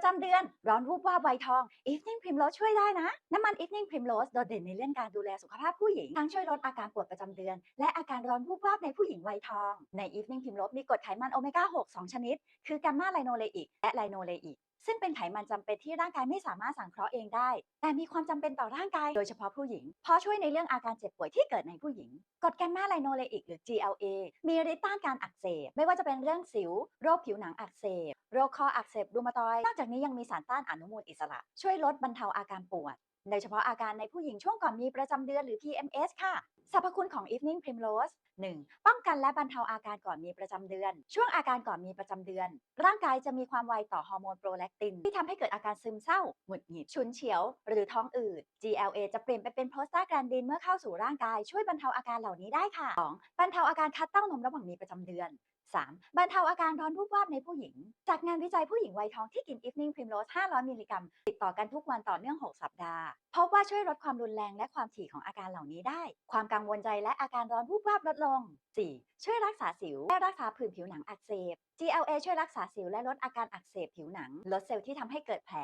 ประจำเดือน ร้อนวูบวาบไวทอง Evening Primrose ช่วยได้นะ น้ำมัน Evening Primrose โดดเด่นในเรื่องการดูแลสุขภาพผู้หญิง ทั้งช่วยลดอาการปวดประจำเดือน และอาการร้อนวูบวาบในผู้หญิงวัยทอง ใน Evening Primrose มีกรดไขมันโอเมก้า 6 2 ชนิด คือกัมมาไลโนเลอิกและไลโนเลอิก ซึ่งเป็นไขมันจำเป็นที่ร่างกายไม่สามารถสังเคราะห์เองได้ แต่มีความจำเป็นต่อร่างกายโดยเฉพาะผู้หญิง เพราะช่วยในเรื่องอาการเจ็บป่วยที่เกิดในผู้หญิง กรดแกมมาไลโนเลอิกหรือ GLA มีฤทธิ์ต้านการอักเสบ ไม่ว่าจะเป็นเรื่องสิว โรคผิวหนังอักเสบ โรคคออักเสบรูมาตอยนอกจากนี้ยังมีสารต้านอนุมูลอิสระ ช่วยลดบรรเทาอาการปวด โดยเฉพาะอาการในผู้หญิงช่วงก่อนมีประจำเดือนหรือ PMS ค่ะสรรพคุณของ Evening Primrose 1. ป้องกันและบรรเทาอาการก่อนมีประจำเดือน ช่วงอาการก่อนมีประจำเดือน ร่างกายจะมีความไวต่อฮอร์โมนโปรแลคติน ที่ทำให้เกิดอาการซึมเศร้า หงุดหงิด ฉุนเฉียว หรือท้องอืด GLA จะเปลี่ยนไปเป็นโพสตาแกรนดินเมื่อเข้าสู่ร่างกายช่วยบรรเทาอาการเหล่านี้ได้ค่ะ 2. บรรเทาอาการคัดเต้านมระหว่างมีประจำเดือน 3. บรรเทาอาการร้อนวูบวาบในผู้หญิง จากงานวิจัยผู้หญิงวัยท้องที่กิน Evening Primrose 500 มิลลิกรัม ติดต่อกันทุกวันต่อเนื่อง 6 สัปดาห์ พบว่าช่วยลดความรุนแรงและความถี่ของอาการเหล่านี้ได้ ความกังวลใจและอาการร้อนวูบวาบลดลง 4. ช่วยรักษาสิวและรักษาผื่นผิวหนังอักเสบ GLA ช่วยรักษาสิวและลดอาการอักเสบผิวหนัง ลดเซลล์ที่ทำให้เกิดแผล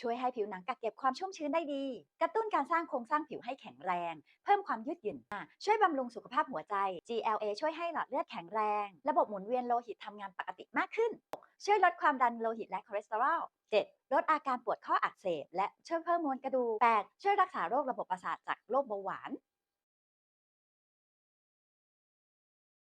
ช่วยให้ผิวหนังกักเก็บความชุ่มชื้นได้ดี กระตุ้นการสร้างโครงสร้างผิวให้แข็งแรง เพิ่มความยืดหยุ่น ช่วยบำรุงสุขภาพหัวใจ GLA ช่วยให้หลอดเลือดแข็งแรง ระบบหมุนเวียนโลหิตทำงานปกติมากขึ้น ช่วยลดความดันโลหิตและคอเลสเตอรอล 7. ลดอาการปวดข้ออักเสบ และช่วยเพิ่มมวลกระดูก 8. ช่วยรักษาโรคระบบประสาทจากโรคเบาหวาน